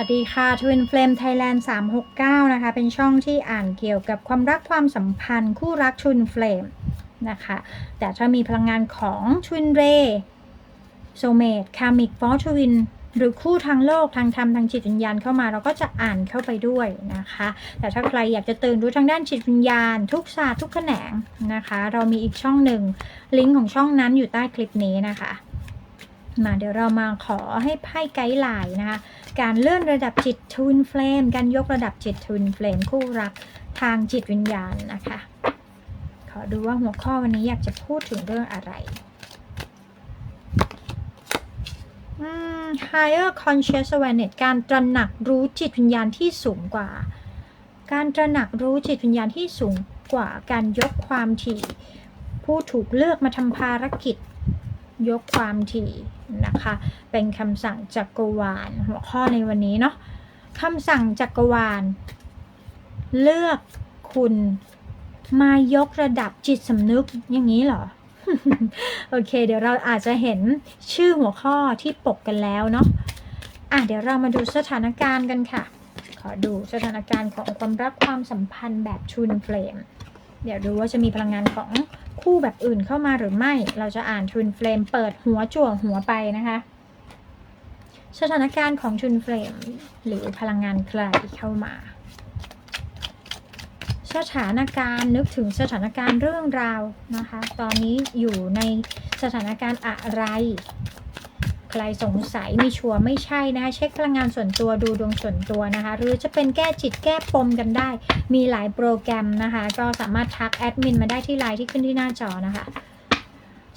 วัสดีค่ะ Twin Flame Thailand 369 นะคะ เป็นช่องที่อ่านเกี่ยวกับความรักความสัมพันธ์ คู่รัก Twin Flame นะคะ แต่ถ้ามีพลังงานของ Twin Ray Soulmate Karmic for Twin หรือคู่ทางโลกทางธรรมทางจิตวิญญาณเข้ามาเราก็จะอ่านเข้าไปด้วยนะคะ แต่ถ้าใครอยากจะตื่นรู้ทางด้านจิตวิญญาณ ทุกศาสตร์ทุกแขนงนะคะ เรามีอีกช่องหนึ่งลิงก์ของช่องนั้นอยู่ใต้คลิปนี้นะคะ มาเดี๋ยวเรามาขอให้ไพ่ไกด์ไลน์นะคะ การเลื่อนระดับจิตทูนเฟลมการยกระดับจิตทูนเฟลมคู่รักทางจิตวิญญาณนะคะ ขอดูว่าหัวข้อวันนี้อยากจะพูดถึงเรื่องอะไรอืม higher conscious awareness การตระหนักรู้จิตวิญญาณที่สูงกว่า การตระหนักรู้จิตวิญญาณที่สูงกว่า การยกความถี่ ผู้ถูกเลือกมาทำภารกิจ ยกความถี่นะคะ เป็นคำสั่งจักรวาลหัวข้อในวันนี้เนาะคำสั่งจักรวาล เลือกคุณมายกระดับจิตสำนึกอย่างนี้เหรอ โอเค เดี๋ยวเราอาจจะเห็นชื่อหัวข้อที่ปกกันแล้วเนาะอะเดี๋ยวเรามาดูสถานการณ์กันค่ะ ขอดูสถานการณ์ของความรักความสัมพันธ์แบบชุนเฟลมเดี๋ยวดูว่าจะมีพลังงานของ คู่แบบอื่นเข้ามาหรือไม่ เราจะอ่านทุนเฟลมเปิดหัวจั่วหัวไปนะคะ สถานการณ์ของทุนเฟลมหรือพลังงานใครเข้ามา สถานการณ์นึกถึงสถานการณ์เรื่องราวนะคะ ตอนนี้อยู่ในสถานการณ์อะไร ใครสงสัยไม่ชัวร์ไม่ใช่นะคะเช็คพลังงานส่วนตัวดูดวงส่วนตัวนะคะ หรือจะเป็นแก้จิตแก้ปมกันได้ มีหลายโปรแกรมนะคะ ก็สามารถทักแอดมินมาได้ที่ไลน์ที่ขึ้นที่หน้าจอนะคะ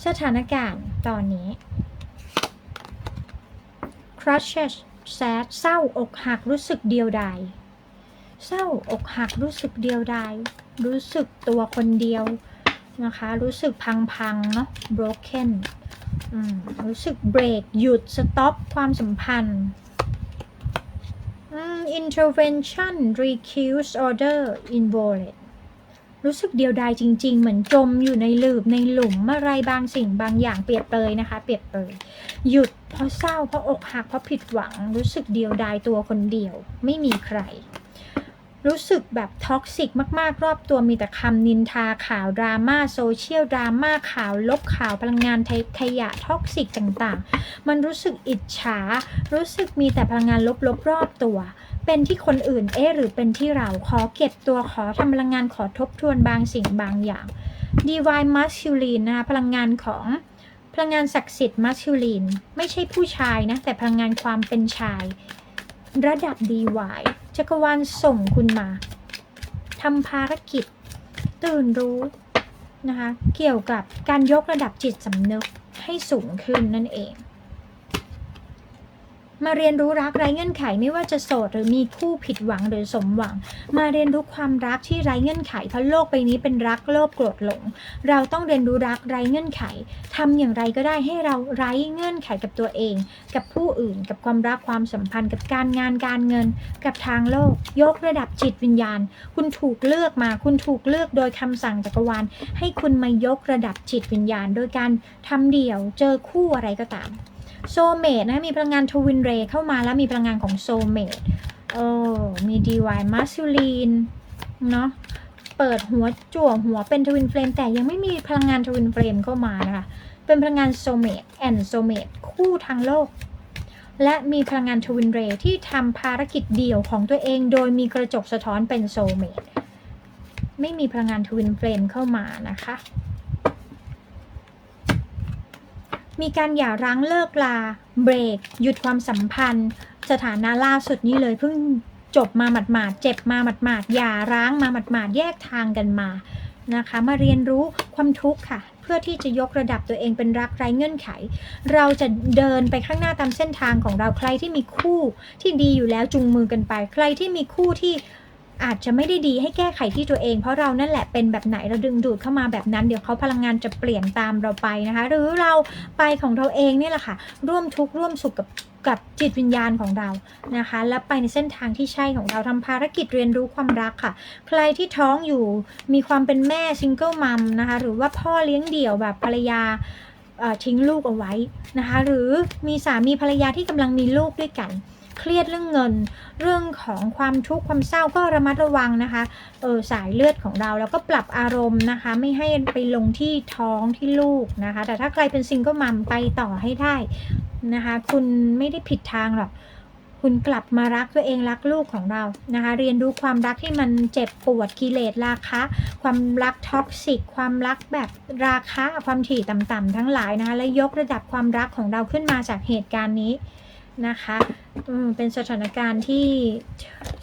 สถานการณ์ตอนนี้ crushes sad เศร้าอกหักรู้สึกเดียวดายเศร้าอกหักรู้สึกเดียวดายรู้สึกตัวคนเดียว นะคะ รู้สึกพังๆเนาะ broken รู้สึกเบรกหยุดสต็อปความสัมพันธ์ intervention recuse order invalid รู้สึกเดียวดายจริง ๆ เหมือนจมอยู่ในหลืบในหลุมอะไรบางสิ่งบางอย่างเปรียบเปยนะคะ เปรียบเปยหยุดเพราะเศร้าเพราะอกหักเพราะผิดหวัง รู้สึกเดียวดายตัวคนเดียว ไม่มีใคร รู้สึกแบบท็อกซิกมากๆ รอบตัวมีแต่คำนินทาข่าวดราม่าโซเชียลดราม่าข่าวลบข่าวพลังงานขยะท็อกซิกต่างๆ มันรู้สึกอิจฉา รู้สึกมีแต่พลังงานลบๆรอบตัว เป็นที่คนอื่นเอ๊หรือเป็นที่เราขอเก็บตัวขอทำพลังงานขอทบทวนบางสิ่งบางอย่าง Divine Masculine นะคะพลังงานของพลังงานศักดิ์สิทธิ์ Masculine ไม่ใช่ผู้ชายนะ แต่พลังงานความเป็นชาย ระดับ DY จักรวาลส่งคุณมาทำภารกิจ ตื่นรู้นะคะ เกี่ยวกับการยกระดับจิตสำนึกให้สูงขึ้นนั่นเอง มาเรียนรู้รักไร้เงื่อนไขไม่ว่าจะโสดหรือมีคู่ผิดหวังหรือสมหวัง มาเรียนรู้ความรักที่ไร้เงื่อนไขเพราะโลกใบนี้เป็นรักโลภโกรธหลง เราต้องเรียนรู้รักไร้เงื่อนไขทำอย่างไรก็ได้ให้เราไร้เงื่อนไขกับตัวเอง กับผู้อื่น กับความรักความสัมพันธ์ กับการงานการเงิน กับทางโลก ยกระดับจิตวิญญาณ คุณถูกเลือกมา คุณถูกเลือกโดยคำสั่งจักรวาลให้คุณมายกระดับจิตวิญญาณ โดยการทำเดี่ยวเจอคู่อะไรก็ตาม โซเมดนะมีพลังงานทวินเรเข้ามาแล้วมีพลังงานของโซเมดเออมีดีวายมาซูลีนเนาะเปิดหัวจั่วหัวเป็นทวินเฟลมแต่ยังไม่มีพลังงานทวินเฟลมเข้ามานะคะ เป็นพลังงานโซเมดแอนโซเมดคู่ทางโลก และมีพลังงานทวินเรที่ทำภารกิจเดี่ยวของตัวเอง โดยมีกระจกสะท้อนเป็นโซเมดไม่มีพลังงานทวินเฟลมเข้ามานะคะ มีการหย่าร้างเลิกลา เบรก หยุดความสัมพันธ์ สถานะล่าสุดนี้เลยเพิ่งจบมาหมาดๆเจ็บมาหมาดๆหย่าร้างมาหมาดๆแยกทางกันมานะคะ มาเรียนรู้ความทุกข์ค่ะ เพื่อที่จะยกระดับตัวเองเป็นรักไร้เงื่อนไข เราจะเดินไปข้างหน้าตามเส้นทางของเราใครที่มีคู่ที่ดีอยู่แล้วจุงมือกันไป ใครที่มีคู่ที่ อาจจะไม่ได้ดีให้แก้ไขที่ตัวเอง เพราะเรานั่นแหละเป็นแบบไหนเราดึงดูดเข้ามาแบบนั้น เดี๋ยวเขาพลังงานจะเปลี่ยนตามเราไปนะคะ หรือเราไปของเราเองเนี่แหละค่ะ ร่วมทุกข์ร่วมสุขกับกับจิตวิญญาณของเรานะคะ แล้วไปในเส้นทางที่ใช่ของเราทำภารกิจเรียนรู้ความรักค่ะ ใครที่ท้องอยู่มีความเป็นแม่ซิงเกิลมัมนะคะ หรือว่าพ่อเลี้ยงเดี่ยวแบบภรรยาทิ้งลูกเอาไว้นะคะ หรือมีสามีภรรยาที่กำลังมีลูกด้วยกัน เครียดเรื่องเงิน เรื่องของความทุกข์ความเศร้าก็ระมัดระวังนะคะเออสายเลือดของเราแล้วก็ปรับอารมณ์นะคะ ไม่ให้ไปลงที่ท้องที่ลูกนะคะ แต่ถ้าใครเป็นซิงเกิลมัมไปต่อให้ได้นะคะ คุณไม่ได้ผิดทางหรอกคุณกลับมารักตัวเองรักลูกของเรานะคะ เรียนรู้ความรักที่มันเจ็บปวดกิเลสราคะ ความรักท็อกซิกความรักแบบราคะความถี่ต่ำๆทั้งหลายนะคะและยกระดับความรักของเราขึ้นมาจากเหตุการณ์นี้ นะคะเป็นสถานการณ์ที่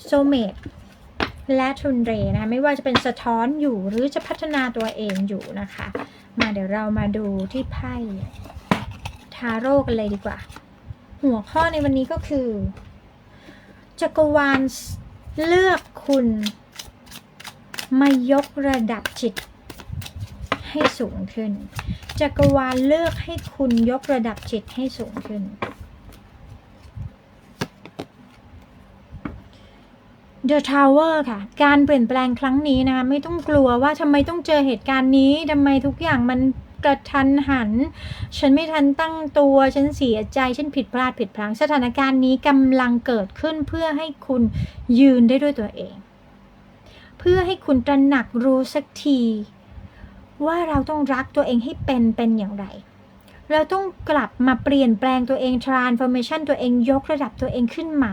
โซเมตและทุนเรนะคะไม่ว่าจะเป็นสะท้อนอยู่หรือจะพัฒนาตัวเองอยู่นะคะ มาเดี๋ยวเรามาดูที่ไพ่ทาโร่กันเลยดีกว่า หัวข้อในวันนี้ก็คือจักรวาลเลือกคุณมายกระดับจิต ให้สูงขึ้น จักรวาลเลือกให้คุณยกระดับจิตให้สูงขึ้น The Tower ค่ะ การเปลี่ยนแปลงครั้งนี้นะคะไม่ต้องกลัวว่าทำไมต้องเจอเหตุการณ์นี้ทำไมทุกอย่างมันกระทันหัน ฉันไม่ทันตั้งตัว ฉันเสียใจ ฉันผิดพลาดผิดพลั้ง สถานการณ์นี้กำลังเกิดขึ้นเพื่อให้คุณยืนได้ด้วยตัวเอง เพื่อให้คุณตระหนักรู้สักที ว่าเราต้องรักตัวเองให้เป็นเป็นอย่างไร เราต้องกลับมาเปลี่ยนแปลงตัวเอง transformation ตัวเองยกระดับตัวเองขึ้นมา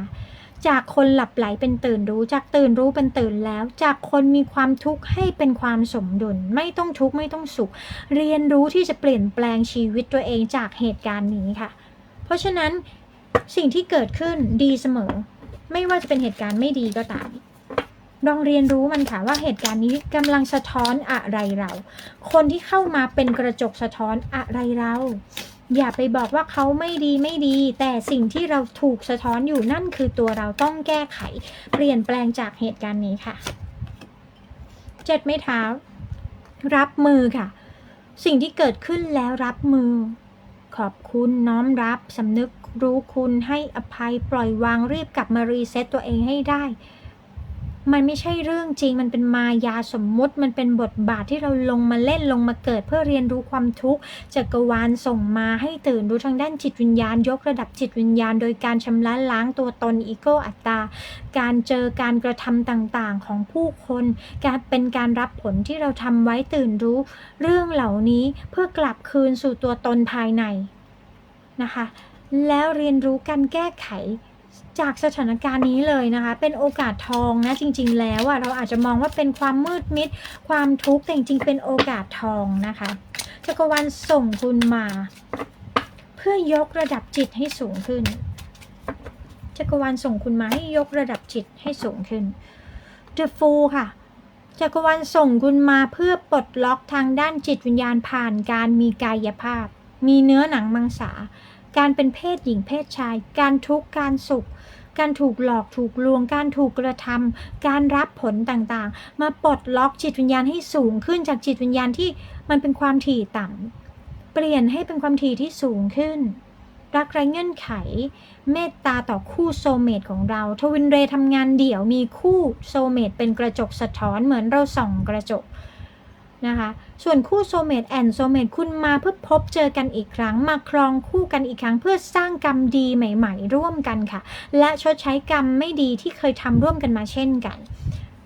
จากคนหลับไหลเป็นตื่นรู้จากตื่นรู้เป็นตื่นแล้ว จากคนมีความทุกข์ให้เป็นความสมดุล ไม่ต้องทุกข์ไม่ต้องสุข เรียนรู้ที่จะเปลี่ยนแปลงชีวิตตัวเองจากเหตุการณ์นี้ค่ะ เพราะฉะนั้นสิ่งที่เกิดขึ้นดีเสมอ ไม่ว่าจะเป็นเหตุการณ์ไม่ดีก็ตามลองเรียนรู้มันค่ะว่าเหตุการณ์นี้กำลังสะท้อนอะไรเรา คนที่เข้ามาเป็นกระจกสะท้อนอะไรเรา อย่าไปบอกว่าเขาไม่ดีไม่ดี แต่สิ่งที่เราถูกสะท้อนอยู่นั่นคือตัวเราต้องแก้ไข เปลี่ยนแปลงจากเหตุการณ์นี้ค่ะเจ็ดไม้เท้า รับมือค่ะ สิ่งที่เกิดขึ้นแล้วรับมือ ขอบคุณน้อมรับสำนึกรู้คุณให้อภัยปล่อยวางรีบกลับมารีเซ็ตตัวเองให้ได้ มันไม่ใช่เรื่องจริง มันเป็นมายาสมมุติ มันเป็นบทบาทที่เราลงมาเล่นลงมาเกิดเพื่อเรียนรู้ความทุกข์จักรวาลส่งมาให้ตื่นรู้ทางด้านจิตวิญญาณ ยกระดับจิตวิญญาณ โดยการชำระล้างตัวตนอีโก้อัตตา การเจอการกระทำต่างๆของผู้คน การเป็นการรับผลที่เราทำไว้ตื่นรู้ เรื่องเหล่านี้เพื่อกลับคืนสู่ตัวตนภายในนะคะ แล้วเรียนรู้การแก้ไข จากสถานการณ์นี้เลยนะคะ เป็นโอกาสทองนะจริง ๆ แล้วอะเราอาจจะมองว่าเป็นความมืดมิด ความทุกข์แต่จริงๆเป็นโอกาสทองนะคะจักรวาลส่งคุณมา เพื่อยกระดับจิตให้สูงขึ้นจักรวาลส่งคุณมาให้ยกระดับจิตให้สูงขึ้น The Fool ค่ะจักรวาลส่งคุณมาเพื่อปลดล็อกทางด้านจิตวิญญาณผ่านการมีกายภาพ มีเนื้อหนังมังสา การเป็นเพศหญิงเพศชาย การทุกข์การสุข การถูกหลอกถูกลวง การถูกกระทำการรับผลต่างๆ มาปลดล็อกจิตวิญญาณให้สูงขึ้นจากจิตวิญญาณที่มันเป็นความถี่ต่ำเปลี่ยนให้เป็นความถี่ที่สูงขึ้น รักไร้เงื่อนไข เมตตาต่อคู่โซเมตของเรา ทวินเรย์ทำงานเดี่ยวมีคู่โซเมตเป็นกระจกสะท้อนเหมือนเราส่องกระจกนะคะ ส่วนคู่โซเมตแอนโซเมตคุณมาเพื่อพบเจอกันอีกครั้ง มาครองคู่กันอีกครั้ง เพื่อสร้างกรรมดีใหม่ ๆ ร่วมกันค่ะ และชดใช้กรรมไม่ดีที่เคยทำร่วมกันมาเช่นกัน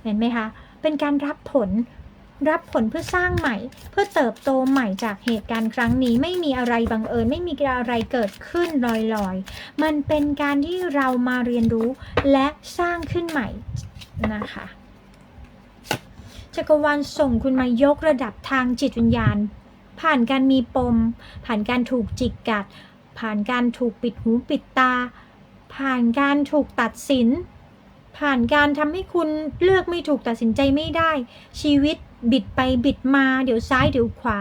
เห็นไหมคะ เป็นการรับผลรับผลเพื่อสร้างใหม่ เพื่อเติบโตใหม่จากเหตุการณ์ครั้งนี้ไม่มีอะไรบังเอิญไม่มีอะไรเกิดขึ้นลอยๆ มันเป็นการที่เรามาเรียนรู้และสร้างขึ้นใหม่นะคะ จักรวาลส่งคุณมายกระดับทางจิตวิญญาณ ผ่านการมีปม ผ่านการถูกจิกกัด ผ่านการถูกปิดหูปิดตา ผ่านการถูกตัดสิน ผ่านการทำให้คุณเลือกไม่ถูกตัดสินใจไม่ได้ ชีวิตบิดไปบิดมา เดี๋ยวซ้ายเดี๋ยวขวา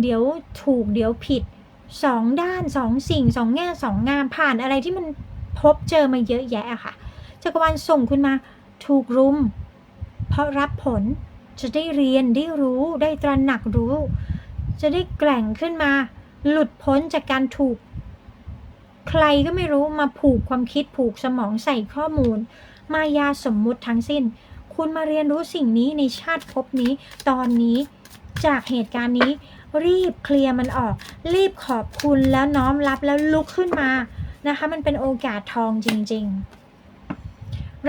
เดี๋ยวถูกเดี๋ยวผิดสองด้านสองสิ่งสองแง่สองงามผ่านอะไรที่มันพบเจอมาเยอะแยะค่ะจักรวาลส่งคุณมาถูกรุม เพราะรับผล จะได้เรียนได้รู้ได้ตระหนักรู้ จะได้แกร่งขึ้นมา หลุดพ้นจากการถูก ใครก็ไม่รู้มาผูกความคิดผูกสมองใส่ข้อมูล มายาสมมุติทั้งสิ้น คุณมาเรียนรู้สิ่งนี้ในชาติภพนี้ ตอนนี้จากเหตุการณ์นี้ รีบเคลียร์มันออก รีบขอบคุณแล้วน้อมรับแล้วลุกขึ้นมานะคะ มันเป็นโอกาสทองจริง ๆ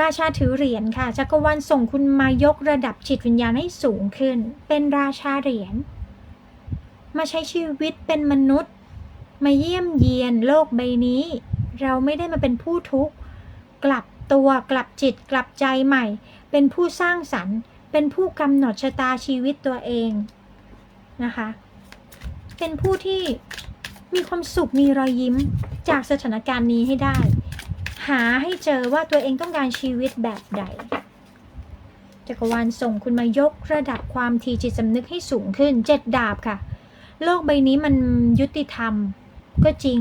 ราชาถือเหรียญค่ะจักรวาลส่งคุณมายกระดับจิตวิญญาณให้สูงขึ้น เป็นราชาเหรียญ มาใช้ชีวิตเป็นมนุษย์ มาเยี่ยมเยียนโลกใบนี้ เราไม่ได้มาเป็นผู้ทุกข์กลับตัวกลับจิตกลับใจใหม่ เป็นผู้สร้างสรรค์ เป็นผู้กำหนดชะตาชีวิตตัวเองนะคะ เป็นผู้ที่มีความสุขมีรอยยิ้มจากสถานการณ์นี้ให้ได้ หาให้เจอว่าตัวเองต้องการชีวิตแบบใดจักรวาลส่งคุณมายกระดับความทีจิตสำนึกให้สูงขึ้นเจ็ดดาบค่ะ โลกใบนี้มันยุติธรรมก็จริง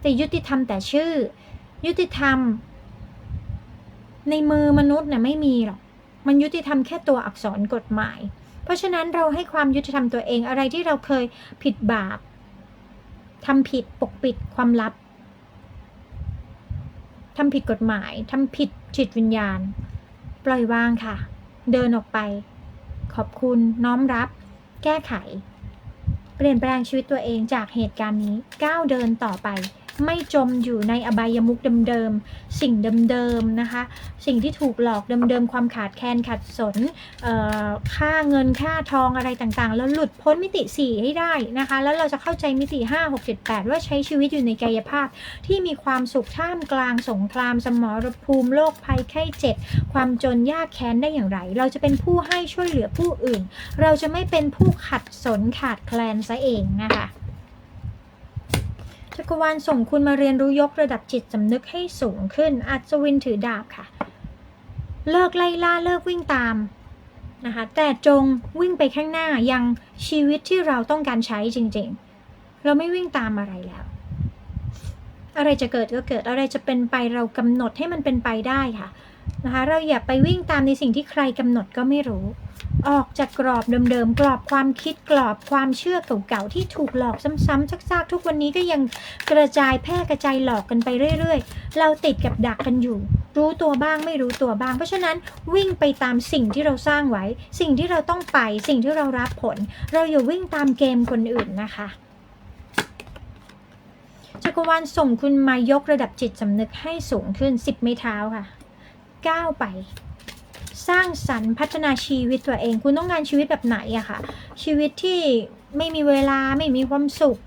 แต่ยุติธรรมแต่ชื่อ ยุติธรรม ในมือมนุษย์น่ะไม่มีหรอกมันยุติธรรมแค่ตัวอักษรกฎหมาย เพราะฉะนั้นเราให้ความยุติธรรมตัวเองอะไรที่เราเคยผิดบาปทำผิดปกปิดความลับ ทำผิดกฎหมายทำผิดจิตวิญญาณ ปล่อยวางค่ะ เดินออกไป ขอบคุณน้อมรับ แก้ไข เปลี่ยนแปลงชีวิตตัวเองจากเหตุการณ์นี้ก้าวเดินต่อไป ไม่จมอยู่ในอบายมุกเดิมๆ สิ่งเดิมๆนะคะ สิ่งที่ถูกหลอกเดิมๆ ความขาดแคลนขัดสนค่าเงินค่าทองอะไรต่างๆ แล้วหลุดพ้นมิติ 4 ให้ได้นะคะ แล้วเราจะเข้าใจมิติ 5 6 7 8 ว่าใช้ชีวิตอยู่ในกายภาพ ที่มีความสุขท่ามกลางสงครามสมรภูมิโรคภัยไข้เจ็บความจนยากแค้นได้อย่างไร เราจะเป็นผู้ให้ช่วยเหลือผู้อื่น เราจะไม่เป็นผู้ขัดสนขาดแคลนซะเองนะคะ จักรวาลส่งคุณมาเรียนรู้ยกระดับจิตสำนึกให้สูงขึ้น อัศวินถือดาบค่ะ เลิกไล่ล่าเลิกวิ่งตามนะคะ แต่จงวิ่งไปข้างหน้ายังชีวิตที่เราต้องการใช้จริงๆ เราไม่วิ่งตามอะไรแล้ว อะไรจะเกิดก็เกิดอะไรจะเป็นไปเรากำหนดให้มันเป็นไปได้ค่ะนะคะ เราอย่าไปวิ่งตามในสิ่งที่ใครกำหนดก็ไม่รู้ ออกจากกรอบเดิมๆ กรอบความคิดกรอบความเชื่อเก่าๆที่ถูกหลอกซ้ำๆซากๆ ทุกวันนี้ก็ยังกระจายแพร่กระจายหลอกกันไปเรื่อยๆ เราติดกับดักกันอยู่ รู้ตัวบ้างไม่รู้ตัวบ้าง เพราะฉะนั้นวิ่งไปตามสิ่งที่เราสร้างไว้ สิ่งที่เราต้องไป สิ่งที่เรารับผล เราอย่าวิ่งตามเกมคนอื่นนะคะจักรวาลส่งคุณมายกระดับจิตสำนึกให้สูงขึ้น 10 ไม้เท้าค่ะก้าวไป สร้างสรรค์พัฒนาชีวิตตัวเอง คุณต้องการชีวิตแบบไหนอะค่ะ ชีวิตที่ไม่มีเวลาไม่มีความสุข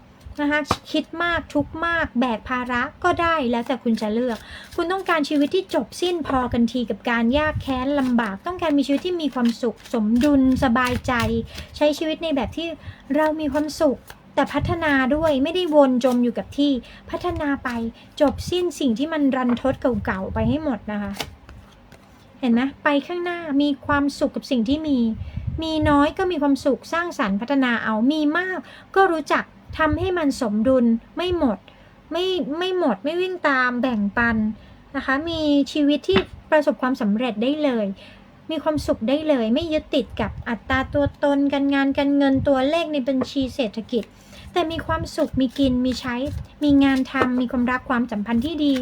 นะคะคิดมากทุกมากแบกภาระก็ได้แล้วแต่คุณจะเลือก คุณต้องการชีวิตที่จบสิ้นพอกันทีกับการยากแค้นลำบาก ต้องการมีชีวิตที่มีความสุข สมดุลสบายใจ ใช้ชีวิตในแบบที่เรามีความสุข แต่พัฒนาด้วยไม่ได้วนจมอยู่กับที่ พัฒนาไปจบสิ้นสิ่งที่มันรันทดเก่าๆไปให้หมดนะคะ เห็นไหมไปข้างหน้ามีความสุขกับสิ่งที่มี มีน้อยก็มีความสุขสร้างสรรค์พัฒนาเอามีมาก ก็รู้จักทำให้มันสมดุลไม่หมด ไม่ไม่หมดไม่วิ่งตามแบ่งปันนะคะ มีชีวิตที่ประสบความสำเร็จได้เลย มีความสุขได้เลย ไม่ยึดติดกับอัตราตัวตนการงานการเงินตัวเลขในบัญชีเศรษฐกิจแต่มีความสุข มีกิน มีใช้ มีงานทำ มีความรักความสัมพันธ์ที่ดี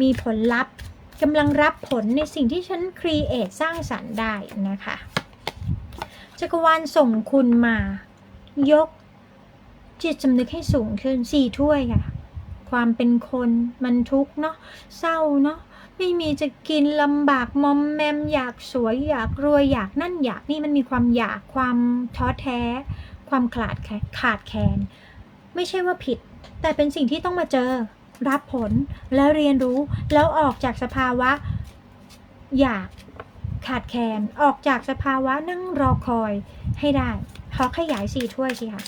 มีผลลัพธ์ กำลังรับผลในสิ่งที่ฉันครีเอทสร้างสรรค์ได้นะคะจักรวาลส่งคุณมา ยก จิตสำนึกให้สูงขึ้นสี่ถ้วยค่ะ ความเป็นคนมันทุกเนาะเศร้าเนาะไม่มีจะกินลำบากมอมแมมอยากสวยอยากรวยอยากนั่นอยากนี่มันมีความอยากความท้อแท้ ความขาดแคขาดแคลนไม่ใช่ว่าผิด แต่เป็นสิ่งที่ต้องมาเจอ รับผลแล้วเรียนรู้แล้วออกจากสภาวะ อยากขาดแคลนออกจากสภาวะนั่งรอคอยให้ได้ขอขยายสี่ถ้วยสิค่ะ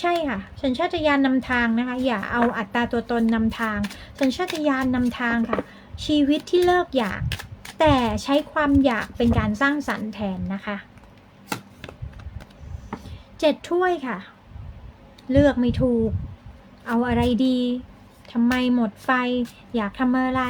ใช่ค่ะสัญชาตญาณนำทางนะคะ อย่าเอาอัตราตัวตนนำทาง สัญชาตญาณนำทางค่ะ ชีวิตที่เลิกอยาก แต่ใช้ความอยากเป็นการสร้างสรรค์แทนนะคะเจ็ดถ้วยค่ะ เลือกไม่ถูก เอาอะไรดีทำไมหมดไฟ อยากทำอะไร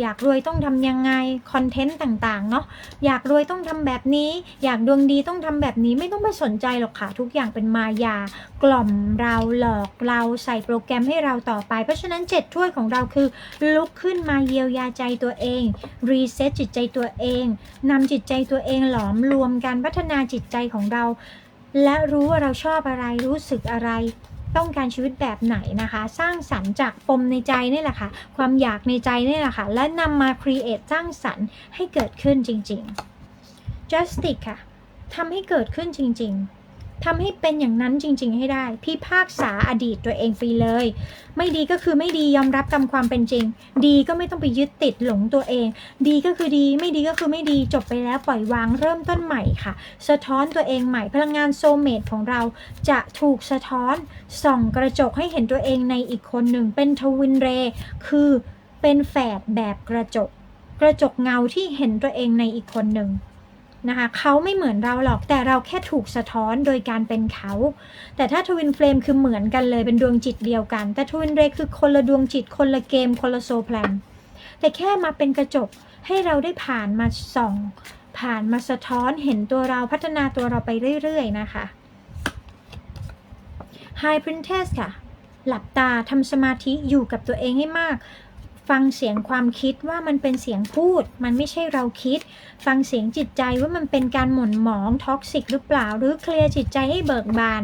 อยากรวยต้องทำยังไง คอนเทนต์ต่างๆ เนาะอยากรวยต้องทำแบบนี้ อยากดวงดีต้องทำแบบนี้ไม่ต้องไปสนใจหรอกค่ะ ทุกอย่างเป็นมายากล่อมเราหลอกเราใส่โปรแกรมให้เราต่อไป เพราะฉะนั้นเจ็ดถ้วยของเราคือ ลุกขึ้นมาเยียวยาใจตัวเอง รีเซ็ตจิตใจตัวเองนำจิตใจตัวเองหลอมรวมกันพัฒนาจิตใจของเรา และรู้ว่าเราชอบอะไรรู้สึกอะไร ต้องการชีวิตแบบไหนนะคะ สร้างสรรค์จากปมในใจนี่แหละค่ะ ความอยากในใจนี่แหละค่ะ และนำมาครีเอทสร้างสรรค์ให้เกิดขึ้นจริง ๆ justice ค่ะทำให้เกิดขึ้นจริง ๆ ทำให้เป็นอย่างนั้นจริง ๆ ให้ได้ พิพากษาอดีตตัวเองไปเลย ไม่ดีก็คือไม่ดียอมรับตามความเป็นจริง ดีก็ไม่ต้องไปยึดติดหลงตัวเอง ดีก็คือดี ไม่ดีก็คือไม่ดีจบไปแล้วปล่อยวางเริ่มต้นใหม่ค่ะ สะท้อนตัวเองใหม่พลังงานโซเมตของเราจะถูกสะท้อนส่องกระจกให้เห็นตัวเองในอีกคนหนึ่งเป็นทวินเรคือเป็นแฝดแบบกระจก กระจกเงาที่เห็นตัวเองในอีกคนหนึ่ง นะคะเขาไม่เหมือนเราหรอกแต่เราแค่ถูกสะท้อนโดยการเป็นเขา แต่ถ้าทวินเฟลมคือเหมือนกันเลยเป็นดวงจิตเดียวกัน แต่ทวินเรย์คือคนละดวงจิต คนละเกม คนละโซแพลนแต่แค่มาเป็นกระจกให้เราได้ผ่านมาส่อง ผ่านมาสะท้อนเห็นตัวเราพัฒนาตัวเราไปเรื่อยๆนะคะ High Princess ค่ะ หลับตาทำสมาธิอยู่กับตัวเองให้มาก ฟังเสียงความคิดว่ามันเป็นเสียงพูด มันไม่ใช่เราคิด ฟังเสียงจิตใจว่ามันเป็นการหม่นหมองท็อกซิกหรือเปล่า หรือเคลียร์จิตใจให้เบิกบาน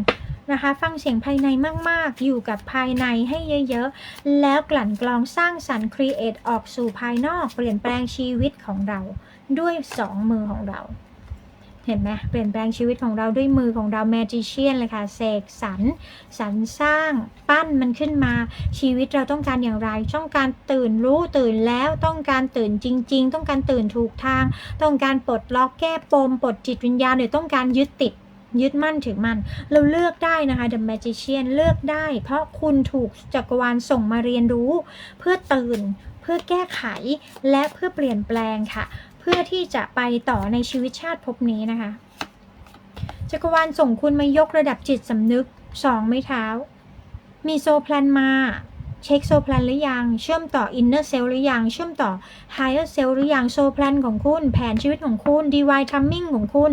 นะคะ ฟังเสียงภายในมาก ๆ อยู่กับภายในให้เยอะๆ แล้วกลั่นกรองสร้างสรรค์ครีเอทออกสู่ภายนอก เปลี่ยนแปลงชีวิตของเรา ด้วยสองมือของเรา เห็นไหมเปลี่ยนแปลงชีวิตของเราด้วยมือของเราแมจิเชียนเลยค่ะเสกสรรสรรสร้างปั้นมันขึ้นมา ชีวิตเราต้องการอย่างไร ต้องการตื่นรู้ตื่นแล้วต้องการตื่นจริง ๆ ต้องการตื่นถูกทาง ต้องการปลดล็อกแก้ปมปลดจิตวิญญาณหรือต้องการยึดติดยึดมั่นถือมั่นเราเลือกได้นะคะ The Magician เลือกได้ เพราะคุณถูกจักรวาลส่งมาเรียนรู้ เพื่อตื่นเพื่อแก้ไขและเพื่อเปลี่ยนแปลงค่ะ พื่อที่จะไปต่อในชีวิตชาติภพนี้นะคะจักรวาลส่งคุณมายกระดับจิตสำนึกสองไม้เท้า มีโซแพลนมา เช็คโซแพลนหรือยัง เชื่อมต่ออินเนอร์เซลหรือยัง เชื่อมต่อไฮเออร์เซลหรือยังโซแพลนของคุณ แผนชีวิตของคุณดีวายทัมมิ่งของคุณ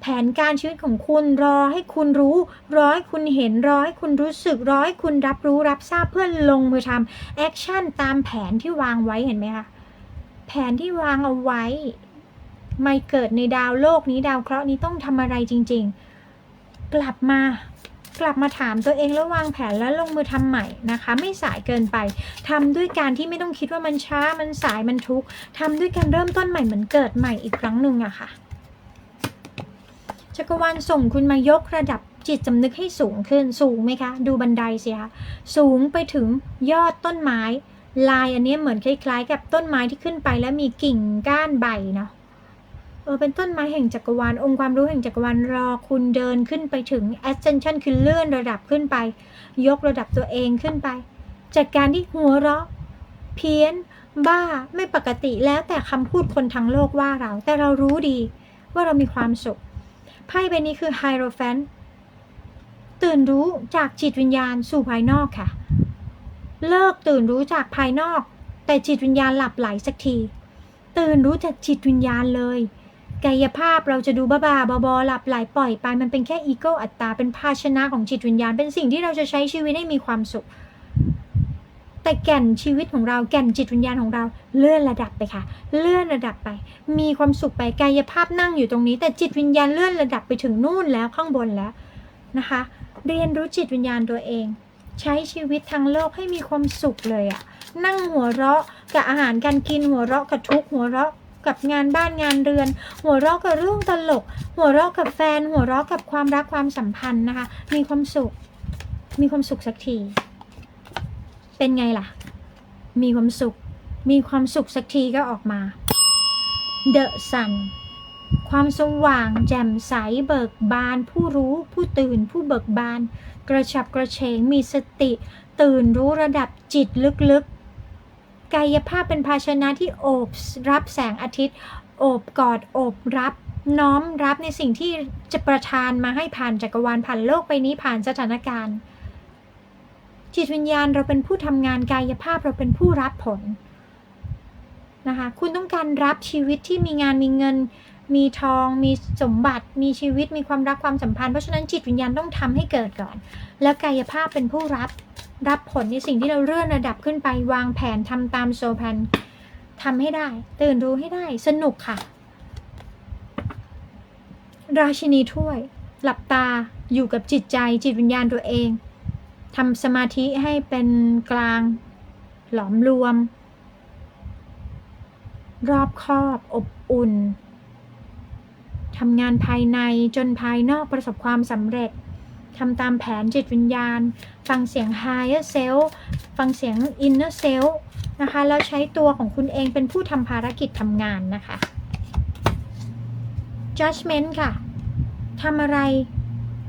แผนการชีวิตของคุณรอให้คุณรู้ รอให้คุณเห็นรอให้คุณรู้สึกรอให้คุณรับรู้รับทราบเพื่อลงมือทำแอคชั่นตามแผนที่วางไว้เห็นไหมคะ แผนที่วางเอาไว้ ไม่เกิดในดาวโลกนี้ดาวเคราะห์นี้ต้องทำอะไรจริง ๆ กลับมากลับมาถามตัวเองแล้ววางแผนแล้วลงมือทำใหม่นะคะ ไม่สายเกินไปทำด้วยการที่ไม่ต้องคิดว่ามันช้ามันสายมันทุกข์ทำด้วยการเริ่มต้นใหม่เหมือนเกิดใหม่อีกครั้งหนึ่งอะค่ะจักรวาลส่งคุณมายกระดับจิตสำนึกให้สูงขึ้นสูงไหมคะ ดูบันไดสิคะสูงไปถึงยอดต้นไม้ ลายอันนี้เหมือนคล้ายๆ กับต้นไม้ที่ขึ้นไปแล้วมีกิ่งก้านใบเนาะเออเป็นต้นไม้แห่งจักรวาลองค์ความรู้แห่งจักรวาลรอคุณเดินขึ้นไปถึง ascension คือเลื่อนระดับขึ้นไป ยกระดับตัวเองขึ้นไป จากการที่หัวเราะ เพี้ยน บ้าไม่ปกติแล้วแต่คำพูดคนทั้งโลกว่าเรา แต่เรารู้ดีว่าเรามีความสุขไพ่ใบนี้คือ Hierophant ตื่นรู้จากจิตวิญญาณสู่ภายนอกค่ะ เลิกตื่นรู้จากภายนอก แต่จิตวิญญาณหลับไหลสักที ตื่นรู้จากจิตวิญญาณเลย กายภาพเราจะดูบ้าบาๆบอๆหลับไหลปล่อยไปมันเป็นแค่อีโก้อัตตา เป็นภาชนะของจิตวิญญาณ เป็นสิ่งที่เราจะใช้ชีวิตให้มีความสุข แต่แก่นชีวิตของเราแก่นจิตวิญญาณของเราเลื่อนระดับไปค่ะ เลื่อนระดับไป มีความสุขไปกายภาพนั่งอยู่ตรงนี้ แต่จิตวิญญาณเลื่อนระดับไปถึงนู่นแล้วข้างบนแล้วนะคะ เรียนรู้จิตวิญญาณตัวเอง ใช้ชีวิตทางโลกให้มีความสุขเลยอะนั่งหัวเราะกับอาหารการกินหัวเราะกับทุกหัวเราะกับงานบ้านงานเรือน หัวเราะกับเรื่องตลก หัวเราะกับแฟน หัวเราะกับความรักความสัมพันธ์นะคะ มีความสุข มีความสุขสักที เป็นไงล่ะ มีความสุข มีความสุขสักทีก็ออกมา The Sun ความสว่างแจ่มใสเบิกบาน ผู้รู้ผู้ตื่นผู้เบิกบาน กระฉับกระเฉงมีสติ ตื่นรู้ระดับจิตลึกๆ กายภาพเป็นภาชนะที่โอบรับแสงอาทิตย์ โอบกอดโอบรับ น้อมรับในสิ่งที่จะประทานมาให้ผ่านจักรวาลผ่านโลกไปนี้ผ่านสถานการณ์ จิตวิญญาณเราเป็นผู้ทำงานกายภาพเราเป็นผู้รับผลนะคะคุณต้องการรับชีวิตที่มีงานมีเงิน มีทอง มีสมบัติ มีชีวิต มีความรักความสัมพันธ์ เพราะฉะนั้นจิตวิญญาณต้องทำให้เกิดก่อน แล้วกายภาพเป็นผู้รับ รับผลในสิ่งที่เราเลื่อนระดับขึ้นไป วางแผนทำตามโซแพนทำให้ได้ ตื่นรู้ให้ได้ สนุกค่ะ ราชินีถ้วย หลับตา อยู่กับจิตใจ จิตวิญญาณตัวเองทำสมาธิให้เป็นกลาง หลอมรวม รอบครอบ อบอุ่น ทำงานภายในจนภายนอกประสบความสำเร็จทำตามแผนจิตวิญญาณ ฟังเสียง higher self ฟังเสียง inner self นะคะ แล้วใช้ตัวของคุณเองเป็นผู้ทำภารกิจทำงานนะคะ judgment ค่ะทำอะไร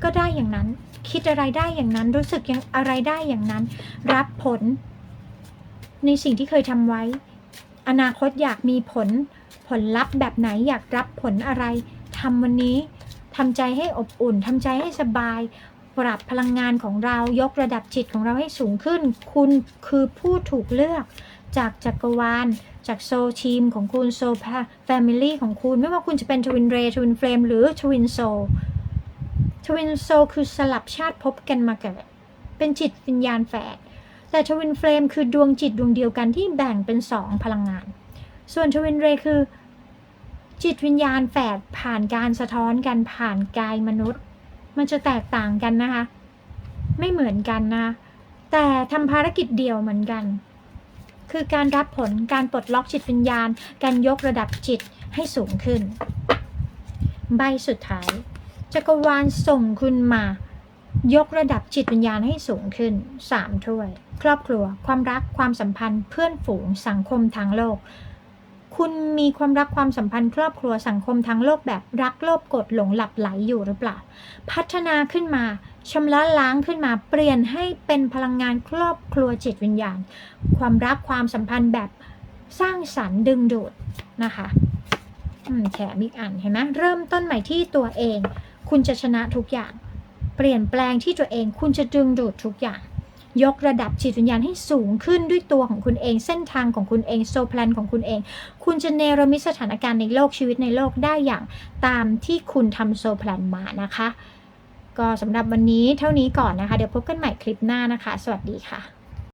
ก็ได้อย่างนั้น คิดอะไรได้อย่างนั้น รู้สึกอย่างอะไรได้อย่างนั้น รับผล ในสิ่งที่เคยทำไว้ อนาคตอยากมีผล ผลลัพธ์แบบไหนอยากรับผลอะไร ทำวันนี้ทำใจให้อบอุ่นทำใจให้สบาย ปรับพลังงานของเรายกระดับจิตของเราให้สูงขึ้น คุณคือผู้ถูกเลือก จากจักรวาล จากโซทีมของคุณโซแฟมิลี่ของคุณ ไม่ว่าคุณจะเป็นทวินเรทวินเฟลมหรือทวินโซทวินโซคือสลับชาติพบกันมาเกิดเป็นจิตวิญญาณแฝดแต่ทวินเฟลมคือดวงจิตดวงเดียวกันที่แบ่งเป็นสองพลังงาน ส่วนทวินเรคือ จิตวิญญาณแฝดผ่านการสะท้อนกันผ่านกายมนุษย์ มันจะแตกต่างกันนะคะ ไม่เหมือนกันนะ แต่ทำภารกิจเดียวเหมือนกัน คือการรับผลการปลดล็อกจิตวิญญาณ การยกระดับจิตให้สูงขึ้น ใบสุดท้ายจักรวาลส่งคุณมา ยกระดับจิตวิญญาณให้สูงขึ้น3ถ้วย ครอบครัว ความรักความสัมพันธ์เพื่อนฝูงสังคมทางโลก คุณมีความรักความสัมพันธ์ครอบครัวสังคมทางโลกแบบรักโลภกดหลงหลับไหลอยู่หรือเปล่า พัฒนาขึ้นมาชำระล้างขึ้นมาเปลี่ยนให้เป็นพลังงานครอบครัวจิตวิญญาณ ความรักความสัมพันธ์แบบสร้างสรรค์ดึงดูดนะคะแถมอีกอันเห็นไหมเริ่มต้นใหม่ที่ตัวเอง คุณจะชนะทุกอย่าง เปลี่ยนแปลงที่ตัวเอง คุณจะดึงดูดทุกอย่าง ยกระดับจิตวิญญาณให้สูงขึ้นด้วยตัวของคุณเอง เส้นทางของคุณเองโซแพลนของคุณเอง คุณจะเนรมิตสถานการณ์ในโลกชีวิตในโลกได้อย่างตามที่คุณทำโซแพลนมานะคะ ก็สำหรับวันนี้เท่านี้ก่อนนะคะ เดี๋ยวพบกันใหม่คลิปหน้านะคะ สวัสดีค่ะ